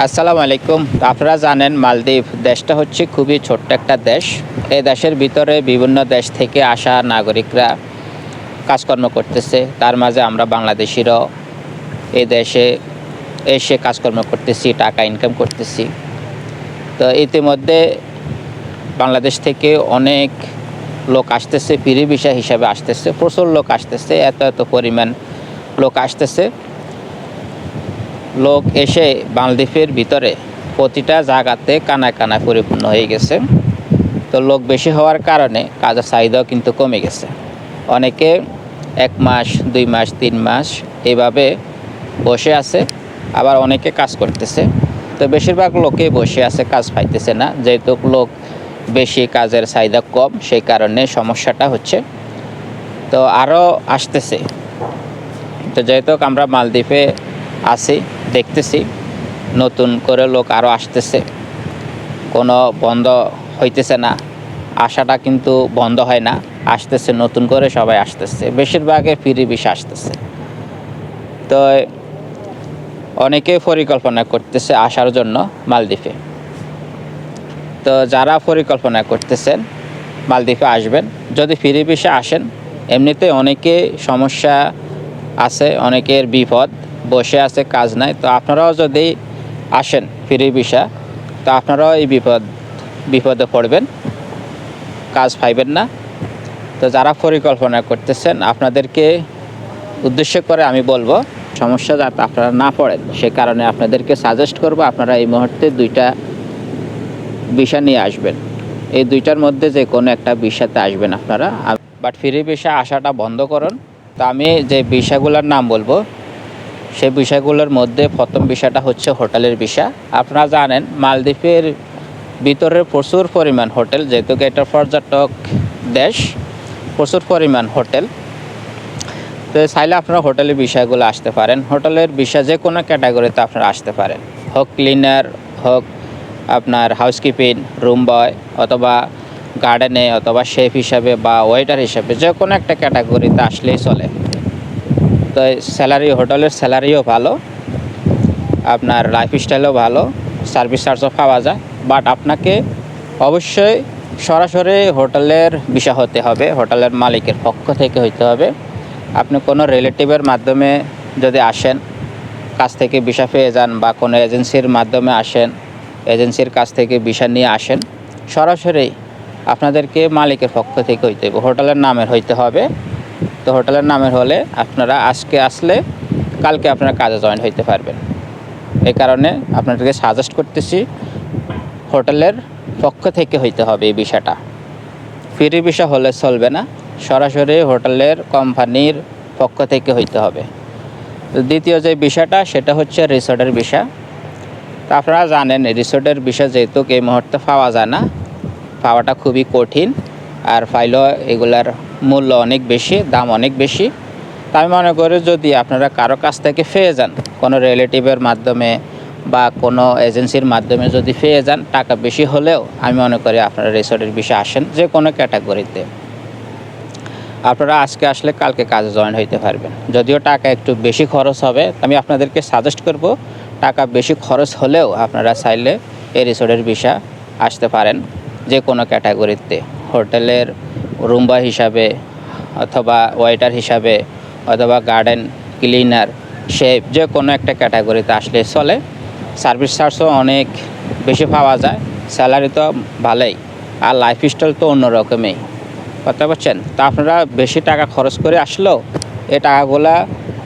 আসসালামু আলাইকুম। আপনারা জানেন, মালদ্বীপ দেশটা হচ্ছে খুবই ছোট্ট একটা দেশ। এই দেশের ভিতরে বিভিন্ন দেশ থেকে আসা নাগরিকরা কাজকর্ম করতেছে। তার মাঝে আমরা বাংলাদেশিরাও এই দেশে এসে কাজকর্ম করতেছি, টাকা ইনকাম করতেছি। তো ইতিমধ্যে বাংলাদেশ থেকে অনেক লোক আসতেছে, ফিরি বিষয় হিসাবে আসতেছে, প্রচুর লোক আসতেছে, এত এত পরিমাণ লোক আসতেছে। লোক এসে মালদ্বীপের ভিতরে প্রতিটা জায়গাতে কানায় কানায় পরিপূর্ণ হয়ে গেছে। তো লোক বেশি হওয়ার কারণে কাজের চাহিদাও কিন্তু কমে গেছে। অনেকে এক মাস, দুই মাস, তিন মাস এভাবে বসে আছে, আবার অনেকে কাজ করতেছে। তো বেশিরভাগ লোকে বসে আছে, কাজ পাইতেছে না। যেহেতু লোক বেশি কাজের চাহিদা কম, সেই কারণে সমস্যাটা হচ্ছে। তো আরও আসতেছে। তো যেহেতু আমরা মালদ্বীপে আছি দেখতেছি। নতুন করে লোক আরও আসতেছে। কোনো বন্ধ হইতেছে না। আসাটা কিন্তু বন্ধ হয় না। আসতেছে, নতুন করে সবাই আসতেছে। বেশিরভাগে ফিরি বিষ আসতেছে। তো অনেকেই পরিকল্পনা করতেছে আসার জন্য মালদ্বীপে। তো যারা পরিকল্পনা করতেছেন, মালদ্বীপে আসবেন। যদি ফিরি বিষে আসেন, এমনিতে অনেকে সমস্যা আছে, অনেকের বিপদ। বসে আছে, কাজ নাই। তো আপনারাও যদি আসেন ফিরি বিষা তো আপনারাও এই বিপদ, বিপদে পড়বেন। কাজ পাইবেন না। তো যারা পরিকল্পনা করতেছেন, আপনাদেরকে উদ্দেশ্য করে আমি বলব, সমস্যা যাতে আপনারা না পড়েন, সে কারণে আপনাদেরকে সাজেস্ট করব, আপনারা এই মুহূর্তে দুইটা বিষা নিয়ে আসবেন। এই দুইটার মধ্যে যে কোনো একটা বিষাতে আসবেন আপনারা। বাট ফ্রি বিষা আসাটা বন্ধ করুন। তো আমি যে বিষয়গুলোর নাম বলব সেই বিষয়গুলোর মধ্যে প্রথম বিষয়টা হচ্ছে হোটেলের বিষয়। আপনারা জানেন, মালদ্বীপের ভিতরে প্রচুর পরিমাণ হোটেল, যেহেতু এটা পর্যটক দেশ, প্রচুর পরিমাণ হোটেল। তো চাইলে আপনারা হোটেলের বিষয়গুলো আসতে পারেন। হোটেলের বিষয় যে কোনো ক্যাটাগরিতে আপনারা আসতে পারেন। হোক ক্লিনার, হোক আপনার হাউসকিপিং, রুম বয়, অথবা গার্ডেনে, অথবা শেফ হিসাবে বা ওয়েটার হিসাবে, যে কোনো একটা ক্যাটাগরিতে আসলেই চলে। তো স্যালারি, হোটেলের স্যালারিও ভালো, আপনার লাইফস্টাইলও ভালো সার্ভিস চার্জও পাওয়া যায়। বাট আপনাকে অবশ্যই সরাসরি হোটেলের বিষয় হতে হবে, হোটেলের মালিকের পক্ষ থেকে হইতে হবে। আপনি কোনো রিলেটিভের মাধ্যমে যদি আসেন, কাছ থেকে বিষা পেয়ে যান বা কোনো এজেন্সির মাধ্যমে আসেন এজেন্সির কাছ থেকে বিষা নিয়ে আসেন, সরাসরি আপনাদেরকে মালিকের পক্ষ থেকে হইতে হবে, হোটেলের নামের হইতে হবে। তো হোটেলের নামের হলে আপনারা আজকে আসলে, কালকে আপনারা কাজে জয়েন হইতে পারবেন। এই কারণে আপনাদেরকে সাজেস্ট করতেছি, হোটেলের পক্ষ থেকে হইতে হবে এই বিষয়টা। ফ্রি বিষয় হলে চলবে না, সরাসরি হোটেলের কোম্পানির পক্ষ থেকে হইতে হবে। দ্বিতীয় যে বিষয়টা, সেটা হচ্ছে রিসোর্টের বিষয়। তা আপনারা জানেন, রিসোর্টের বিষয় যেহেতু এই মুহূর্তে পাওয়া যায় না, পাওয়াটা খুবই কঠিন। আর ফাইলও এগুলার মূল্য অনেক বেশি, দাম অনেক বেশি। তা আমি মনে করি যদি আপনারা কারও কাছ থেকে পেয়ে যান, কোনো রিলেটিভের মাধ্যমে বা কোনো এজেন্সির মাধ্যমে যদি পেয়ে যান, টাকা বেশি হলেও আমি মনে করি আপনারা রিসোর্টের বিষয়ে আসেন যে কোনো ক্যাটাগরিতে আপনারা আজকে আসলে কালকে কাজে জয়েন হইতে পারবেন। যদিও টাকা একটু বেশি খরচ হবে আমি আপনাদেরকে সাজেস্ট করব, টাকা বেশি খরচ হলেও আপনারা চাইলে এই রিসোর্টের বিষয় আসতে পারেন যে কোনো ক্যাটাগরিতে হোটেলের রুম বয় হিসাবে অথবা ওয়েটার হিসাবে অথবা গার্ডেন ক্লিনার শেফ যে কোনো একটা ক্যাটাগরিতে আসলে চলে। সার্ভিস চার্জও অনেক বেশি পাওয়া যায়, স্যালারি তো ভালোই, আর লাইফস্টাইল তো অন্যরকমই। কথা বলছেন? তা আপনারা বেশি টাকা খরচ করে আসলেও এই টাকাগুলা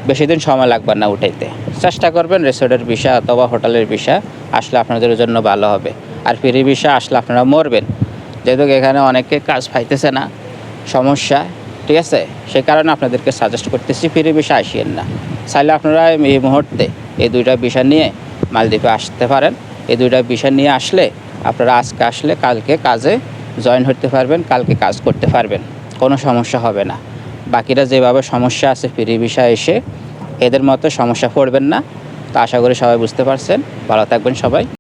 বেশি দিন সময় লাগবে না উঠাইতে। চেষ্টা করবেন রিসোর্টের বিষয় অথবা হোটেলের বিষয় আসলে আপনাদের জন্য ভালো হবে। আর ফ্রি বিষয় আসলে আপনারা মরবেন। যেহেতু এখানে অনেকে কাজ পাইতেছে না সমস্যা, ঠিক আছে? সে কারণে আপনাদেরকে সাজেস্ট করতেছি, ফ্রি বিষয় আসিয়েন না। চাইলে আপনারা এই মুহূর্তে এই দুইটা বিষয় নিয়ে মালদ্বীপে আসতে পারেন। এই দুইটা বিষয় নিয়ে আসলে আপনারা আজকে আসলে কালকে কাজে জয়েন হতে পারবেন, কালকে কাজ করতে পারবেন। কোনো সমস্যা হবে না। বাকিরা যেভাবে সমস্যা আছে, ফ্রি বিষয় এসে এদের মতো সমস্যা পড়বেন না। তো আশা করি সবাই বুঝতে পারছেন। ভালো থাকবেন সবাই।